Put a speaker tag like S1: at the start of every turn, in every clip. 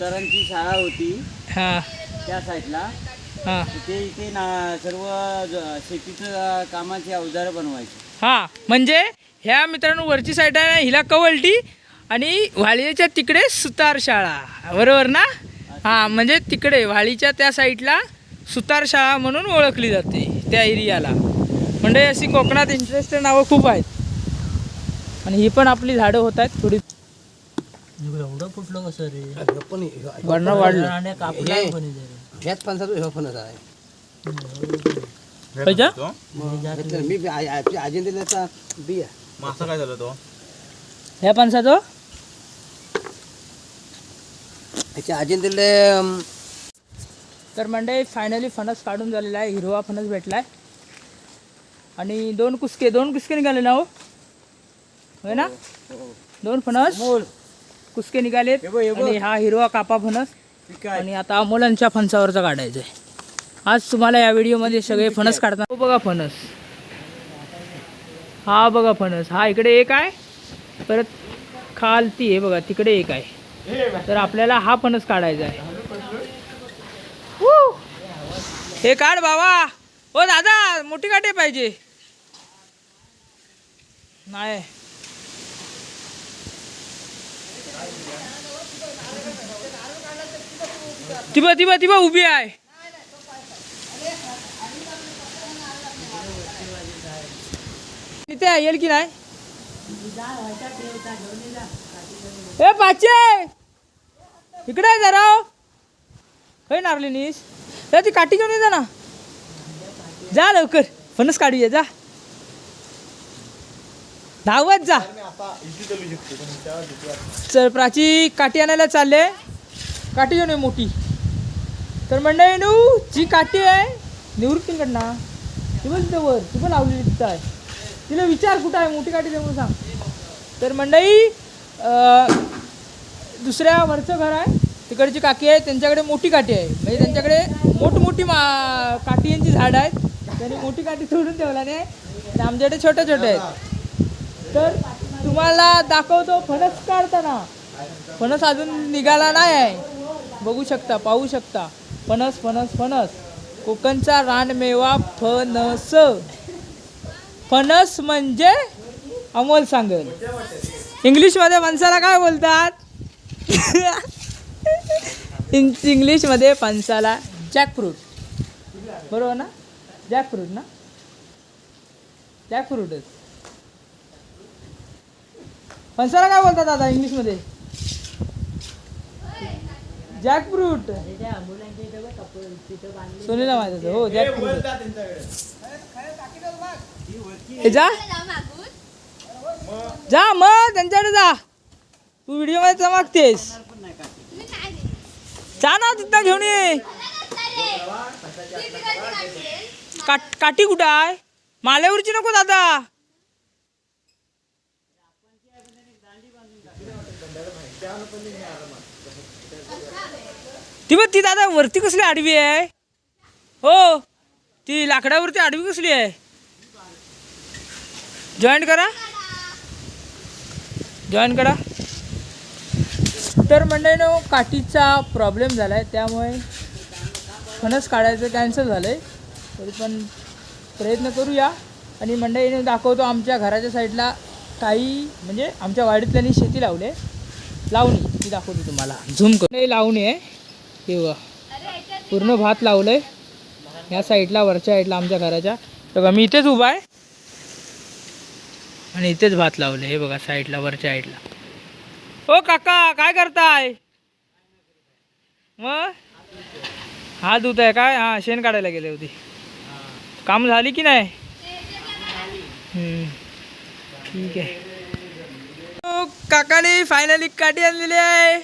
S1: तरांची शाळा होती.
S2: हां.
S1: त्या साईडला.
S2: हां.
S1: ते इथे ना सर्व ज- शेतीचं कामाची अवजारं बनवायची.
S2: हां म्हणजे ह्या मित्रांनो वरची साईड आहे ना हिला कवलटी आणि व्हाळीच्या तिकडे सुतार शाळा. बरोबर ना? हां म्हणजे तिकडे व्हाळीच्या त्या साईडला सुतार शाळा म्हणून ओळखली जाते त्या एरियाला. म्हणजे अशी कोकणात इंटरेस्टेड नावं खूप आहेत. आणि ही पण आपली झाडं होत आहेत थोडी
S3: एवढं फुटलं कसं रे?
S4: पण
S2: वर्ण वाढलं.
S3: आणि कापला
S4: हे-
S3: पण इथे. रे.
S4: ह्याच फणसाचा ह्यो फणस आहे.
S2: पाहिजे
S4: मग घेतलं मी बी- आ- आ- आजीने दिल्याचा बी आहे
S5: मासा काय झालं तो?
S2: ह्या पणसाचं
S4: ह्याच्या आजीने दिले अम,
S2: तर मंडळी फायनली फणस काढून झालेला आहे हिरवा फणस भेटलाय. आणि दोन कुसके दोन कुसके निघाले ना हो. होय ना? दोन फणस? कुसके निघालेत. आणि हा हिरवा कापा फणस. आणि आता मुलांच्या फणसावरचा काढायचा आहे आज तुम्हाला या व्हिडिओमध्ये सगळे फणस काढतात हो बघा फणस. हा बघा फणस. हा इकडे एक आहे. परत खालती आहे बघा तिकडे एक आहे. तर आपल्याला हा फणस काढायचा आहे! हे काढ बाबा. हो दादा मोठी काठी पाहिजे. नाही. ती बघ ती बघ ती बघ उभी आहे तिथे येईल की नाही? ए पाचे! इकडे आहे जरा. होय नारली नीस तर ती काठी घेऊन ये जा ना. जा लवकर. फणस काढूया जा. धावत जा. चल प्राची काठी आणायला चालले. काठी घेऊन मोठी तर मंडळी नू जी काठी आहे निवृत्तींकडनं ती पण तिथं वर ती पण लावलेली तिथं आहे. तिला विचार कुठं आहे मोठी काठी देऊन म्हणून सांग. तर मंडळी दुसऱ्या वरचं घर आहे तिकडची काकी आहे त्यांच्याकडे मोठी काठी आहे. म्हणजे त्यांच्याकडे मोठमोठी मा काठी यांची झाडं आहेत. त्यांनी मोठी काठी तोडून ठेवला नाही आणि आमच्याकडे छोट्या छोट्या आहेत. तर तुम्हाला दाखवतो फणस काढताना. फणस अजून निघाला नाही आहे. बघू शकता पाहू शकता. फणस फणस फणस. कोकणचा रानमेवा फणस. फणस म्हणजे अमोल सांगेल. इंग्लिशमध्ये फणसाला काय बोलतात? इन इंग्लिशमध्ये फणसाला जॅकफ्रूट. बरोबर ना? जॅकफ्रूट ना? जॅकफ्रूटच. फणसाला काय बोलतात दादा इंग्लिशमध्ये? जॅकफ्रूट. सोनीला माहीत होतं. हो जॅकफ्रूट जा. जा. मग त्यांच्याकडे जा. तू व्हिडिओमध्ये चमकतेस जा ना तिथं घेऊन ये. काट काठी कुठं आहे? माल्यावरची नको दादा. ती बघ ती दादा वरती कसली आडवी आहे? हो ती लाकडावरती आडवी कसली आहे? जॉईन करा. जॉईन करा. तर मंडळीनो काठीचा प्रॉब्लेम झाला आहे त्यामुळे फणस काढायचं कॅन्सल झालं आहे तरी पण प्रयत्न करूया. आणि मंडळीने दाखवतो आमच्या घराच्या साईडला काही म्हणजे आमच्या वाडीतल्यानी शेती लावले लावणी ती दाखवतो तुम्हाला. झूम करून लावणी आहे. हे बघा. पूर्ण भात लावलं आहे ह्या साईडला वरच्या साईडला आमच्या घराच्या. बघा मी इथेच उभा आहे. आणि इथेच भात लावलंय. हे बघा साईडला वरच्या साईडला. ओ काका काय करताय? मग? हा दूध आहे काय? हा शेण काढायला गेले होते. काम झाली की नाही? ठीक आहे. ओ, काकाने फायनली काठी आणलेली आहे.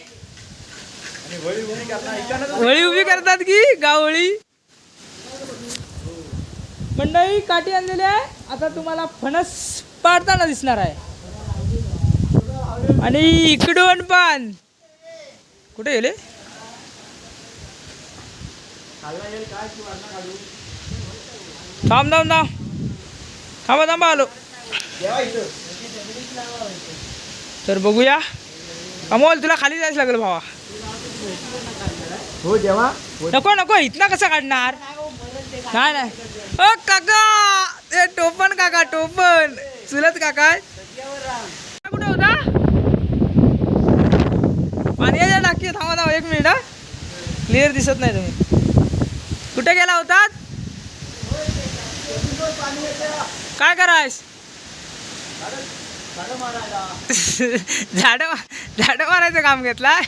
S2: वळी उभी करतात की? गावळी मंडळी काठी आणलेली आहे. आता तुम्हाला फणस पाडताना दिसणार आहे. आणि इकडून पण. कुठे गेले? थांब थांब थांब. थांबा थांबा आलो. तर बघूया. अमोल तुला खाली जायचं लागेल भावा.
S5: हो जेव्हा? हो.
S2: नको नको इथनं कसं काढणार? नाही नाही. ओ काका! ते टोपण काका टोपण. चुलत काका. कुठे होता? पाण्याच्या टाकी थांबा थांबा एक मिनिट हा. क्लिअर दिसत नाही तुम्ही. कुठे गेला होतात काय करायस? झाड झाड मारायचं काम घेतलाय?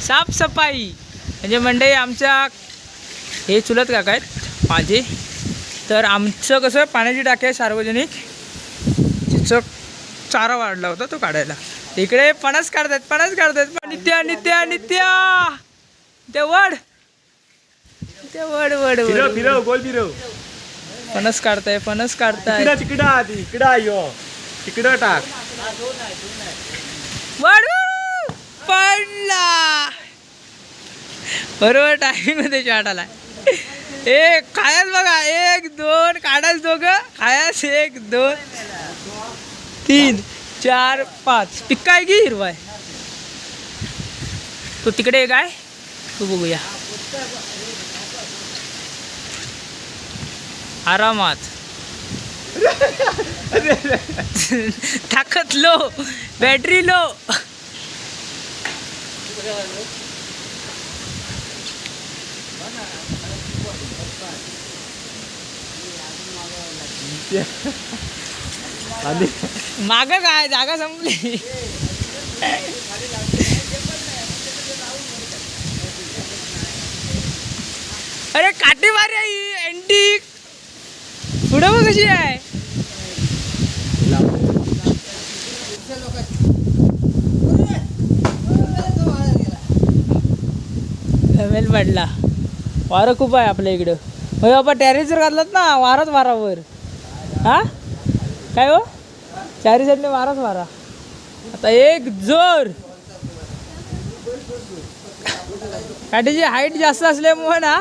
S2: साफसफाई. म्हणजे मंडळी आमच्या हे चुलत काका आहेत माझे तर आमचं कसं पाण्याची टाकी आहे सार्वजनिक. तिचं चारा वाढला होता तो काढायला. इकडे फणस काढतात फणस काढतात नित्या नित्या नित्या! ते वड! ते वड वड
S5: फिरव गोल फिरव.
S2: फणस काढताय फणस काढताय.
S5: तिकडं तिकडं आधी इकडं यो. तिकडं टाक.
S2: वडू! पडला. बरोबर टायमिंगमध्ये शॉट आला एक खायाच बघा. एक दोन काढाच दोघं. खायाच एक दोन तीन चार पाच. पिक्का आहे की हिरवा आहे? तो तिकडे एक आहे? तू बघूया. आरामात. ताकद लो. Battery low.
S5: आधी
S2: माग काय? जागा संपली. अरे काटेवारी आई आहे ही पुढं मग कशी आहे. हेमेल पडला. वारं खूप आहे आपल्या इकडं. हो बाबा टॅरेजर घातलात ना वाराच वारावर. हा? काय हो? चारी साईडने वाराच वारा. आता एक जोर. काठीची हाईट जास्त असल्यामुळे ना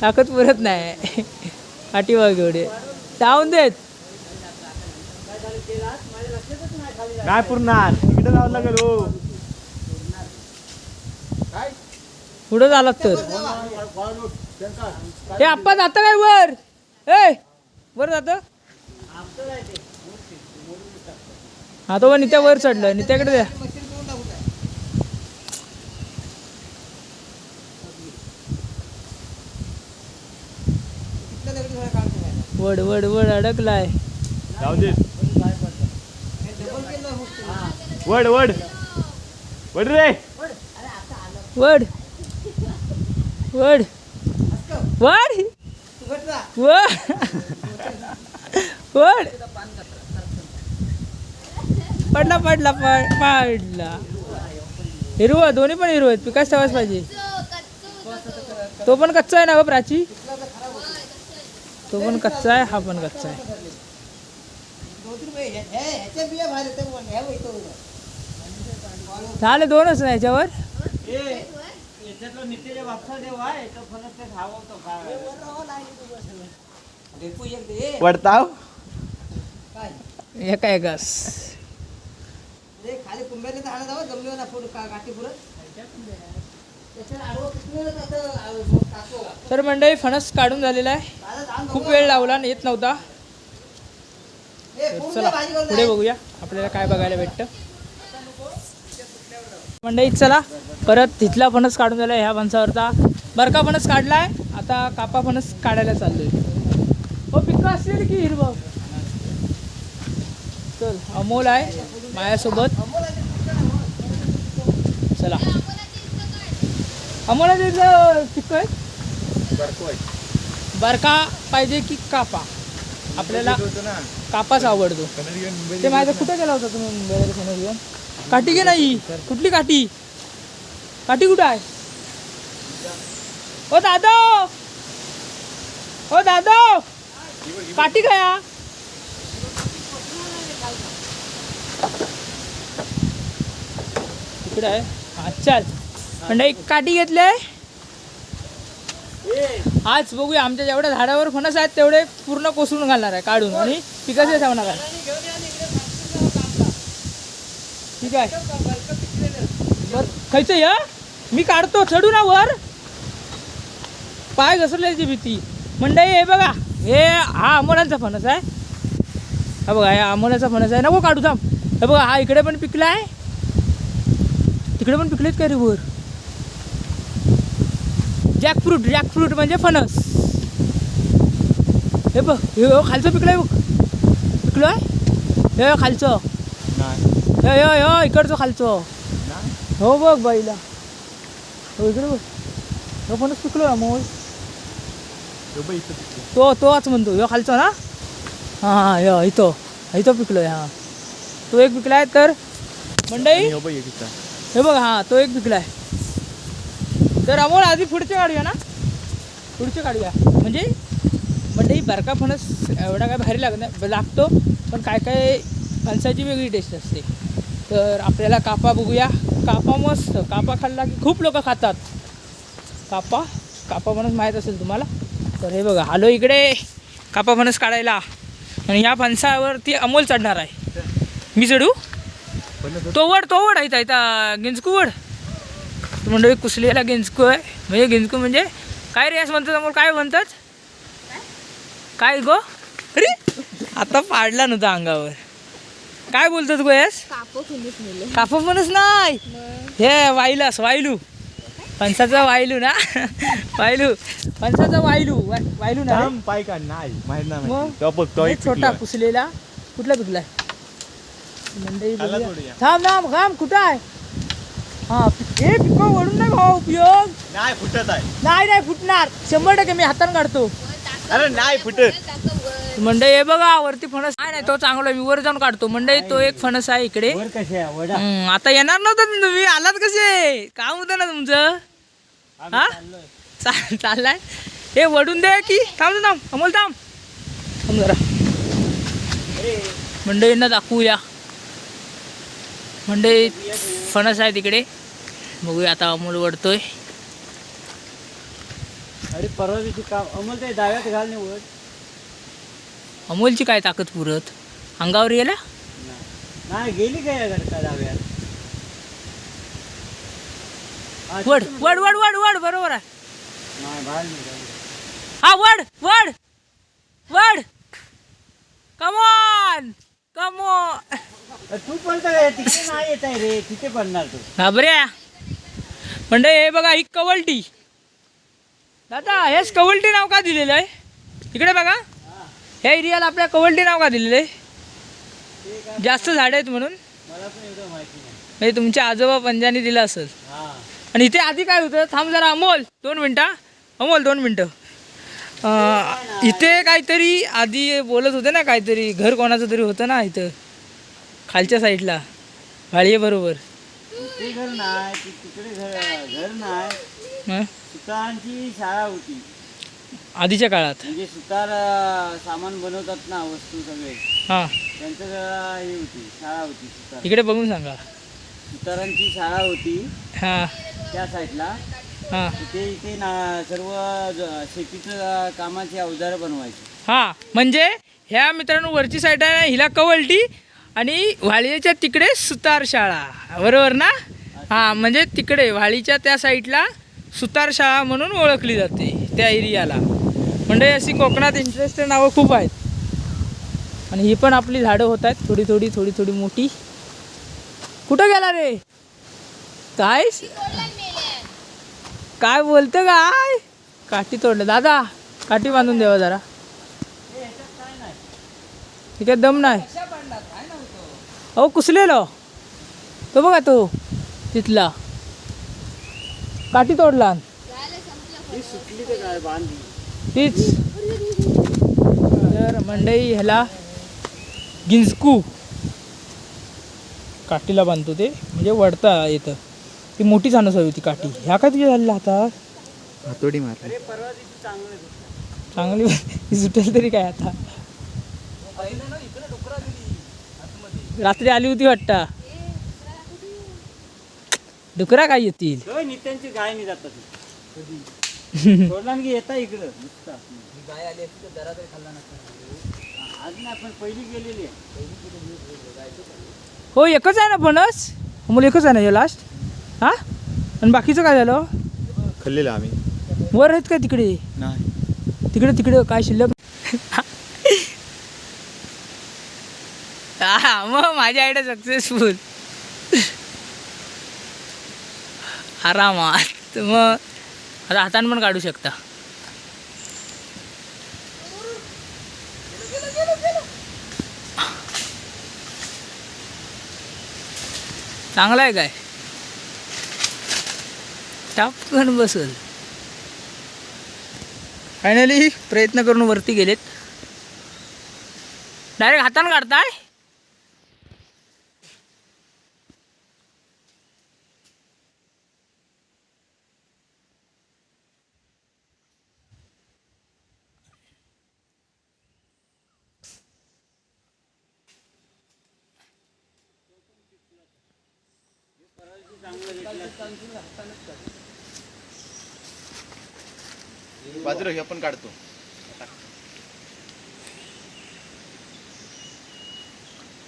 S2: ताकद पुरत नाही. काठी बघ एवढे. जाऊन देत.
S5: काय पुरणार? इकडे जावं लागेल हो
S2: पुढं झालात तर. हे आप्पा जातं काय वर? ए वर जातं? हा तो नित्या वर चढलं. नित्याकडे द्या वड वड वड अडकलाय.
S5: वड वड. वड रे.
S2: वड. वड. वड. वड. वड. पडला पडला पडला. हिरवं दोन्ही पण हिरवं आहेत. पिकाच ठेवायच पाहिजे. तो पण कच्चा आहे ना ग प्राची? तो पण कच्चा आहे हा पण कच्चा आहे. झालं दोनच ना याच्यावर?
S1: याच्यातलं नित्याच्या बापसा देव आहे तो फणस ते खावतो काय
S5: वडताव?
S2: एका एकास
S4: खाली कुंभ्याने तर जमलं ना पुढं का गाठी पुरत तर
S2: मंडळी फणस काढून झालेला आहे. खूप वेळ लावला आणि येत नव्हता. चला पुढे बघूया आपल्याला काय बघायला भेटतं. मंडळी चला परत तिथला फणस काढून झाला ह्या फणसावरचा बरका फणस काढलाय आता कापा फणस काढायला चाललोय. हो पिक्का असेल की हिरवं. चल अमोल आहे माझ्यासोबत. चला. अमोला त्याचं पिक्क आहे? बरका पाहिजे की कापा? आपल्याला कापाच आवडतो. ते माझं कुठे गेला होता तुम्ही मुंबईला? घेऊन? काठी घे नाही. कुठली काठी? काठी कुठं आहे? ओ दादा! ओ दादा! काठी घ्या. इकडे आहे. अच्छा चल. म्हणजे एक काठी घेतली आहे आज बघूया आमच्या जेवढ्या झाडावर फणस आहेत तेवढे पूर्ण कोसळून घालणार आहे काढून. आणि पिकाचे ठेवणार आहे. ठीक आहे. खायचं या मी काढतो चढू ना वर. पाय घसरल्याची भीती. मंडई हे बघा. हे हा अमोलांचा फणस आहे. हा बघा हे अमोलाचा फणस आहे. नको काढू थांब. हे बघा हा इकडे पण पिकला आहे तिकडे पण पिकलेत का रे वर? जॅकफ्रूट जॅकफ्रूट म्हणजे फणस. हे बघ हे हो, खालचं आहे बघ. पिकलं आहे हे खालचं. हे हे इकडचं खालचं. हो बघ बाईला. हो इकडे बघ. हो
S5: तो बघ इथं पिकलं.
S2: तो तोच म्हणतो. ह्यो खालचा ना? हां हां ह्यो इथं. इथं पिकलोय हां. तो एक पिकलाय तर? मंडई?
S5: हो बघ.
S2: हे तो एक पिकलाय. तर अमोल आधी पुढचे काढूया ना? पुढचे काढूया. म्हणजे? मंडई बारका फणस एवढा काय भारी लाग नाही. लागतो पण काय काय फणसाची वेगळी टेस्ट असते. तर आपल्याला कापा बघूया. कापा मस्त. कापा खाल्ला की खूप लोक खातात. कापा कापा म्हणून माहीत असेल तुम्हाला. तर हे बघा आलो इकडे. कापा फणस काढायला. आणि या फणसावरती अमोल चढणार आहे. मी चढू?
S5: तो-
S2: तो वड तो वड आहे इथं गिंजकू वड. म्हणजे कुसलेला गिंजकू आहे. म्हणजे गिंजकू म्हणजे काय रे असं म्हणतात अमोल? काय म्हणतात? काय गो? अरे आता पाडला नव्हता अंगावर. काय बोलतात गो यास कापा फणस नाही. हे वाईलास वायलू फणसाचा वायलू ना? वायलू फणसाचा वायलू वाय- वायलू ना
S5: पाय काढ नाही
S2: हे छोटा. पुसलेला. कुठला मंडई
S5: या.
S2: थांब थांब थांब कुठं आहे हा हे पिक वळून नाही भाऊ उपयोग.
S5: नाही फुटत आहे.
S2: नाही नाही फुटणार. शंभर टक्के मी हाताने काढतो.
S5: अरे नाही फुटत.
S2: मंडई हे बघा वरती फणस नाही नाही तो चांगला. मी वर जाऊन काढतो. मंडई तो एक फणस आहे इकडे.
S1: वर कसे आहे? वडा.
S2: हम्म, आता येणार नव्हतं ना तुम्ही? आलात कसे? काम होतं ना तुमचं? हा? चा- चाललाय? हे वडून दे की. थांब ना, थांब. अमोल थांब. थांब जरा. मंडईंना दाखवूया. मंडई फणस आहे तिकडे. बघूया आता अमोल वडतोय.
S1: अरे परवा दिवशी काम अमोल ते डाव्यात घाल नाही वड
S2: अमोलची काय ताकद पुरत? अंगावर गेला
S1: नाही. गेली काय का डाव्यात हा,
S2: वड
S1: तिथून-
S2: वड वड वड वड बरोबर आहे.
S1: नाही बाहेर.
S2: हा वड वड वड. कमॉन कमॉन
S1: अरे तू काय तिकडे नाही येत आहे रे तिथे पडणार तू.
S2: घाबऱ्या म्हणजे हे बघा ही कवलटी दादा हेच कवलटी नाव का दिलेलं आहे? इकडे बघा. ह्या एरियाला आपल्या कवलटी नाव का दिलेलं आहे? जास्त झाडं आहेत म्हणून. म्हणजे तुमच्या आजोबा पंजाने दिलं असेल. आणि इथे आधी काय होतं? थांब जरा अमोल दोन मिनटं अमोल दोन मिनटं. इथे काहीतरी आधी बोलत होते ना काहीतरी घर कोणाचं तरी होतं ना इथं खालच्या साईडला. भाळीये बरोबर.
S1: घर नाही सुतारांची शाळा होती.
S2: आधीच्या काळात?
S1: म्हणजे सुतार अं, सामान बनवतात ना वस्तू सगळे.
S2: हां.
S1: त्यांचं जरा हे होती शाळा होती सुतार.
S2: इकडे बघून सांगा.
S1: सुतारांची शाळा होती.
S2: हां.
S1: त्या साईडला.
S2: हां.
S1: ते इथे ना सर्व ज- शेतीचं कामाची अवजारं बनवायची.
S2: हां. म्हणजे ह्या मित्रांनो वरची साईड आहे ना हिला कवलटी आणि व्हाळीच्या तिकडे सुतार शाळा. बरोबर ना? हां म्हणजे तिकडे व्हाळीच्या त्या साईडला सुतार शाळा म्हणून ओळखली जाते त्या एरियाला. म्हणजे अशी कोकणात इंटरेस्टेड नावं खूप आहेत. आणि ही पण आपली झाडं होत आहेत थोडी थोडी थोडी थोडी मोठी. कुठं गेला रे? काय काय बोलतं काय काठी तोडलं. दादा काठी बांधून द्यावा जरा. ठीक आहे दम नाही. अहो कुसलेलो? तो बघा तो तिथला. काठी तोडला. तीच. तर मंडई ह्याला गिंजकू काठीला बांधतो ते. म्हणजे वडता येतं. ती मोठी जाणं हवी ती काठी. ह्या काय तुझ्या झालेल्या हातात
S5: हातोडी मारली.
S1: अरे परवा दिवशी चांगलं होतं.
S2: चांगली ही सुटेल तरी काय आता. रात्री आली होती वाटतं. डुकरा काय येतील?
S1: होय, नित्यांची गाय नाही जातात कधी सोडला की येता इकडं नुसता. गाय आली आज नाही पण पहिली गेलेली आहे.
S2: हो एकच आहे ना फणस मुलं एकच आहे ना हे लास्ट हा? आणि बाकीचं काय झालं?
S5: खाल्लेलं आम्ही.
S2: वर आहेत का तिकडे?
S5: नाही.
S2: तिकडे तिकडे काय शिल्लक? हा मग माझी आयडिया सक्सेसफुल आरामात. मग आता हातानं पण काढू शकता. चांगला आहे काय? टापकन बसल. फायनली प्रयत्न करून वरती गेलेत. डायरेक्ट हातानं काढताय?
S5: बाजूला हे पण काढतो.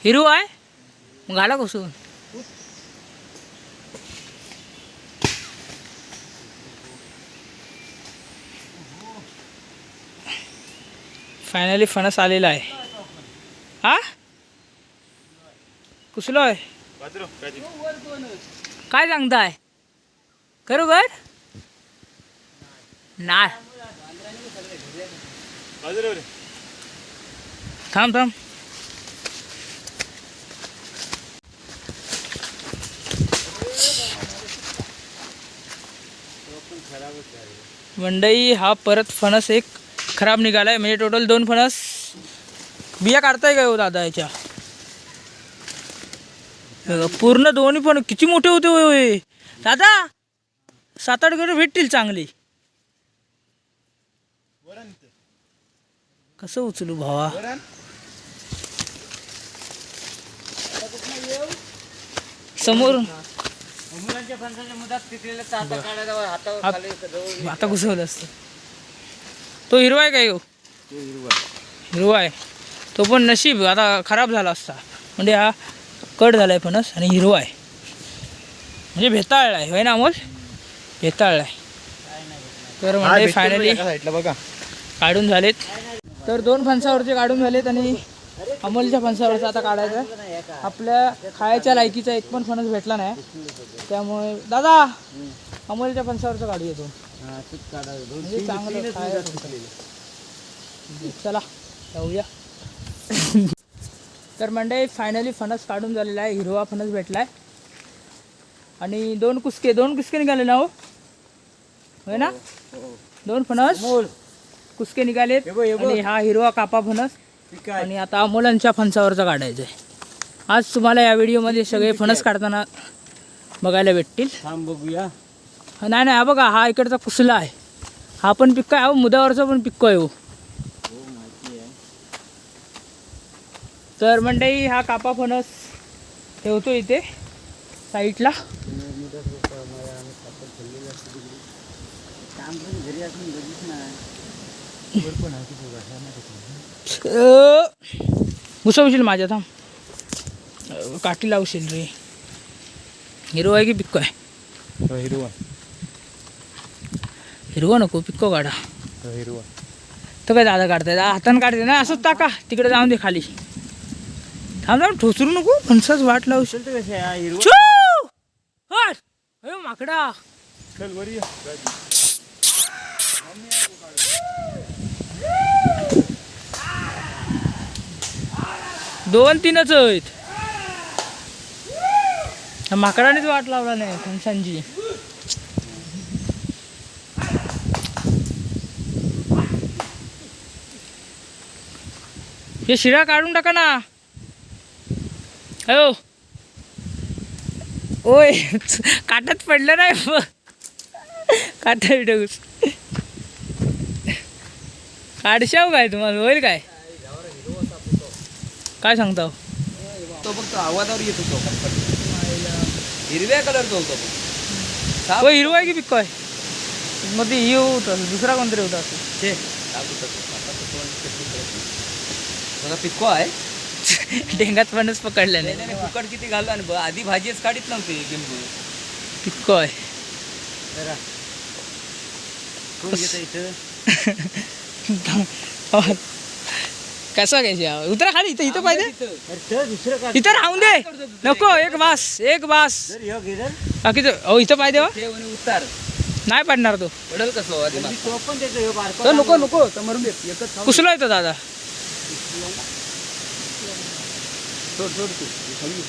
S2: हिरो आहे मग घाला कसं फायनली फणस आलेला आहे. हा? कुसलो आहे? काय सांगताय? बरोबर? ना थांब थांब. मंडई हा परत फणस एक खराब निघालाय. म्हणजे टोटल दोन फणस. बिया काढताय का हो दादा याच्या? पूर्ण दोन्ही पण किती मोठे होते होय दादा सात आठ गड भेटतील चांगली. कसं उचलू भावा? समोर. आता घुसवलं असतं. तो हिरवा आहे काय हो हिरवा आहे. तो पण नशीब आता खराब झाला असता. म्हणजे हा कट झालाय फणस आणि हिरवा आहे. म्हणजे भेताळला आहे होय ना अमोल? भेताळला आहे. तर म्हणजे फायनली
S5: बघा.
S2: काढून झालेत. तर दोन फणसावरचे काढून झालेत आणि अमोलच्या फणसावरचा आता काढायचा आहे. आपल्या खायच्या लायकीचा एक पण फणस भेटला नाही. त्यामुळे दादा अमोलच्या फणसावरचं काढू येतो म्हणजे चांगलं. चला जाऊया. तर मंडळी फायनली फणस काढून झालेला आहे. हिरवा फणस भेटलाय. आणि दोन कुसके दोन कुसके निघाले ना हो? होय ना? दोन फणस. कुसके निघालेत. आणि हा हिरवा कापा फणस. आणि आता मुलांच्या फणसावरचा काढायचा आहे. आज तुम्हाला या व्हिडिओमध्ये सगळे फणस काढताना बघायला भेटतील.
S1: बघूया.
S2: नाही नाही हा बघा हा इकडचा कुसला आहे. हा पण पिक्को आहे मुदावरचा पण पिक्को आहे हो. तर मंडई हा कापा फणस ठेवतो इथे साईडला. घुसवशील माझ्या थांब. काठी लावशील रे. हिरो आहे की पिक्को आहे?
S5: हिरवा.
S2: हिरवा नको पिक्को काढा.
S5: हिरवा.
S2: तर काय दादा काढताय? हातानं काढते ना? असंच टाका. तिकडे जाऊन दे खाली. थांब ठोचरू नको फणसाच वाट लावशील! हट! अयो माकडा. दोन तीनच आहेत माकडानेच वाट लावला नाही फणसांची हे शिरा काढून टाका ना अयो ओय काटात पडलं नाही काटा विटगूस काढशाव काय तुम्हाला होईल काय? काय सांगता
S4: तो फक्त आवाजावर येत होतो. हिरव्या कलरचा होतो तो.
S2: हो हिरवा आहे की पिक्को आहे? मध्ये ही होता दुसरा कोणतरी होता असं
S4: तो? तो पिक्को आहे.
S2: डेंगात पणच पकडलं
S4: नाही,
S2: नाही
S4: नाही, फुकट किती घालू आणि आधी भाजीच काढीत नव्हती लिंबू.
S2: पिक्को आहे
S1: जरा. कोण घेतं इथं?
S2: कसा घ्यायची? हा? उतरा खाली इथं इथं पाहिजे.
S1: अरे चल दुसरं का
S2: इथं राहून दे. नको एक बास एक बास बाकीचं अहो इथं पाहिजे हो.
S4: उतार.
S2: नाही पडणार तो.
S4: पडल कसं नको नको. तर मरून दे. एकच खाऊ
S2: कुसलो येतो दादा?
S1: सोड सोड तू. खाली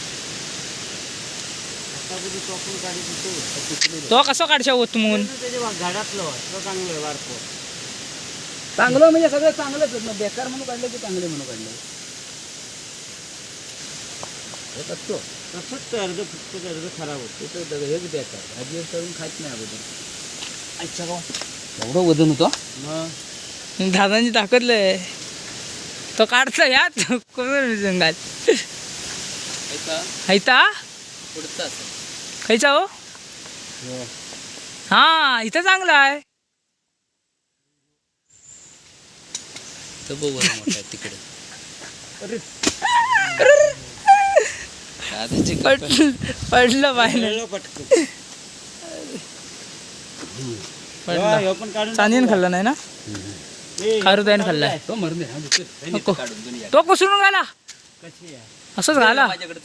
S1: तो
S2: कसं काढशा होत म्हणून?
S1: झाडातलं. तो चांगलं आहे
S4: चांगलं म्हणजे सगळं चांगलंच ना बेकार म्हणून काढलं की चांगले म्हणून काढलं? हे कसतो
S1: तसंच ते अर्ध फुटतं अर्ध खराब होतं.
S4: ते तर हेच बेकार. भाजी करून खात नाही अगोदर. एवढं वजन होतं?
S1: मग?
S2: दादांची ताकद लय तो काढतो यात. कोण जंगाल हैता खायचा? हो? हा. इथं चांगला आहे.
S4: तर बघ मोठा आहे तिकडे.
S2: पडलं पडलं पाहिलं पडलं चांदीन खाल्ला नाही ना?
S1: ए,
S2: खारुताईन खाल्लाय
S4: तो मरून हा. हे
S2: तो कुसरून घाला.
S1: कशी आहे
S2: असंच घाला
S4: माझ्याकडे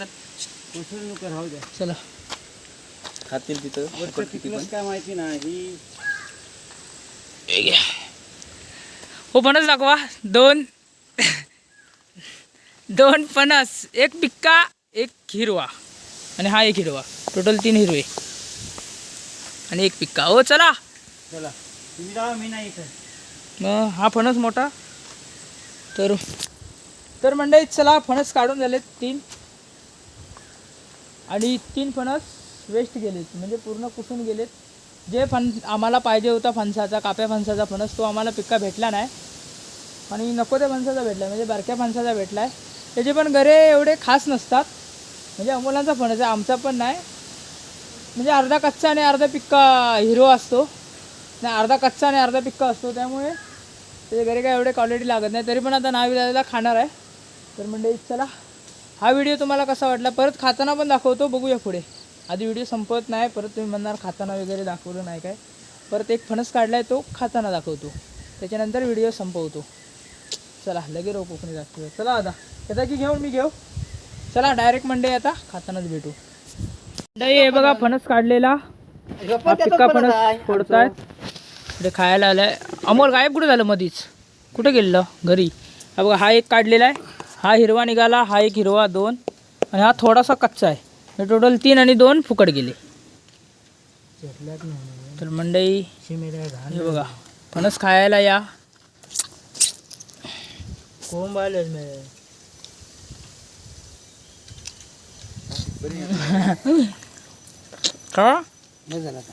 S2: चला.
S4: खातील तिथं.
S1: काय माहिती नाही.
S2: हो फणस दाखवा. दोन. दोन फणस एक पिक्का एक हिरवा. आणि हा एक हिरवा. टोटल तीन हिरवे. आणि एक पिक्का. हो चला.
S1: चला. मी नाही
S2: मग हा फणस मोठा. तर तर मंडळी चला फणस काढून झालेत तीन. आणि तीन फणस वेस्ट गेलेत म्हणजे पूर्ण कुसून गेलेत. जे फण आम्हाला पाहिजे होता फणसाचा काप्या फणसाचा फणस तो आम्हाला पिक्का भेटला नाही. आणि नको त्या फणसाचा भेटला म्हणजे बारक्या फणसाचा भेटला आहे त्याचे पण गरे एवढे खास नसतात. म्हणजे अमोलांचा फणस आहे आमचा पण नाही. म्हणजे अर्धा कच्चा आणि अर्धा पिक्का हिरो असतो. नाही अर्धा कच्चा आणि अर्धा पिक्का असतो त्यामुळे त्याचे घरी काय एवढे क्वालिटी लागत नाही तरी पण आता नाव खाणार आहे. तर म्हणजे चला. हा व्हिडिओ तुम्हाला कसा वाटला परत खाताना पण दाखवतो बघूया पुढे. आधी व्हिडिओ संपत नाही परत तुम्ही म्हणणार खाताना वगैरे दाखवलं नाही काय. परत एक फणस काढला आहे तो खाताना दाखवतो. त्याच्यानंतर व्हिडिओ संपवतो. चला लगे रो कोकणी दाखवूया चला आता. येता की घेऊन मी घेऊ? चला डायरेक्ट मंडे आता खातानाच भेटू. मंडई हे बघा फणस काढलेला. पिक्का फणस फोडतायत. इकडे खायला आलाय. अमोल गायब कुठे झालं मधीच? कुठे गेलेलं? घरी. हा बघा हा एक काढलेला आहे. हा हिरवा निघाला हा एक हिरवा दोन. आणि हा थोडासा कच्चा आहे. हे टोटल तीन आणि दोन फुकट गेले. तर मंडई हे बघा. फणस खायला या.
S3: कोंब आले
S2: का
S4: नाही झालं आता.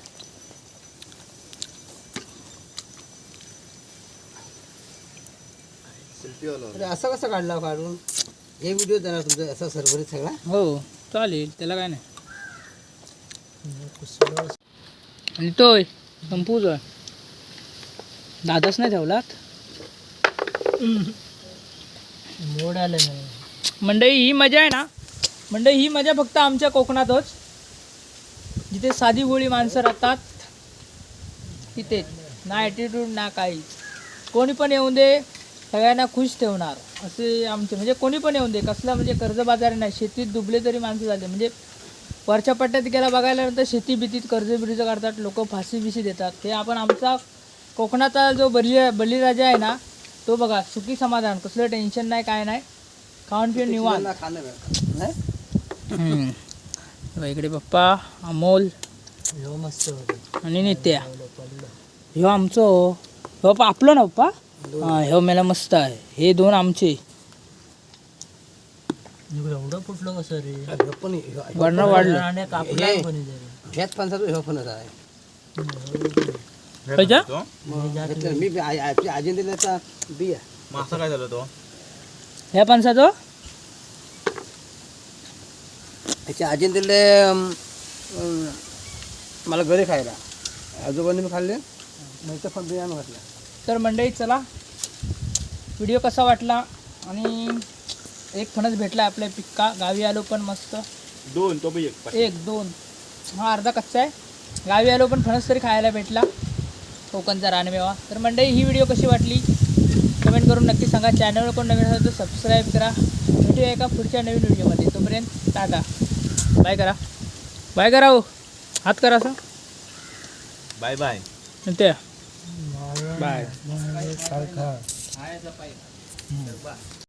S4: अरे असं कसं काढला काढून हे व्हिडिओ देणार तुमचा असा सरभरीत सगळा
S2: हो चालेल त्याला काय नाही. आणि तो संपूच आहे दादाच नाही ठेवलात?
S3: मोड आले नाही.
S2: मंडई ही मजा आहे ना? मंडई ही मजा फक्त आमच्या कोकणातच. जिथे साधी भोळी माणसं राहतात तिथेच ना ॲटिट्यूड ना काहीच कोणी पण येऊन दे सगळ्यांना खुश ठेवणार. असे आमचे म्हणजे कोणी पण येऊन दे कसला म्हणजे कर्जबाजारी नाही शेतीत डुबले तरी माणसं झाले म्हणजे वरच्या पट्ट्यात गेला बघायला नंतर शेती भीतीत कर्ज बिर्ज काढतात लोक फाशी बिशी देतात. ते आपण आमचा कोकणाचा जो बली बलिराजा आहे ना तो बघा सुखी समाधान कसलं टेन्शन नाही काय नाही. खाऊन पिऊन. बघा इकडे पप्पा अमोल आणि नित्या. ह्यो आमचं हो. पप्पा आपलं ना पप्पा? हा ह्यो मेला मस्त आहे. हे दोन आमचे.
S3: एवढं फुटलं कसं रे?
S4: पण ह्यो-
S2: वर्ण वाढलं.
S3: आणि कापला
S4: हे- ह्याच फणसाचा ह्यो फणस आहे.
S2: खायचा?
S4: मग घेतलं मी आ- आ- आजीने दिल्याचा बिया
S5: मासा काय झालं तो?
S2: ह्या पणसाचं
S4: ह्याच्या आजीने दिले अम, अम, मला घरी खायला. आजोबांनी मी खाल्ले. नाही तर पण बियाणं घातलं.
S2: तर मंडळी चला. व्हिडिओ कसा वाटला? आणि एक फणस भेटला आपल्या पिक्का. गावी आलो पण मस्त.
S5: दोन तो बी एक
S2: एक दोन. हा अर्धा कच्चा आहे. गावी आलो पण फणस तरी खायला भेटला. कोकणचा रानमेवा. तर मंडळी ही व्हिडिओ कशी वाटली? कमेंट करून नक्की सांगा. चॅनलवर कोण नवीन असेल तर सबस्क्राईब करा. भेटूया एका पुढच्या नवीन व्हिडिओमध्ये. तोपर्यंत टाटा. बाय करा. बाय करा हो. हात करा असं.
S5: बाय बाय
S2: ते
S3: बाय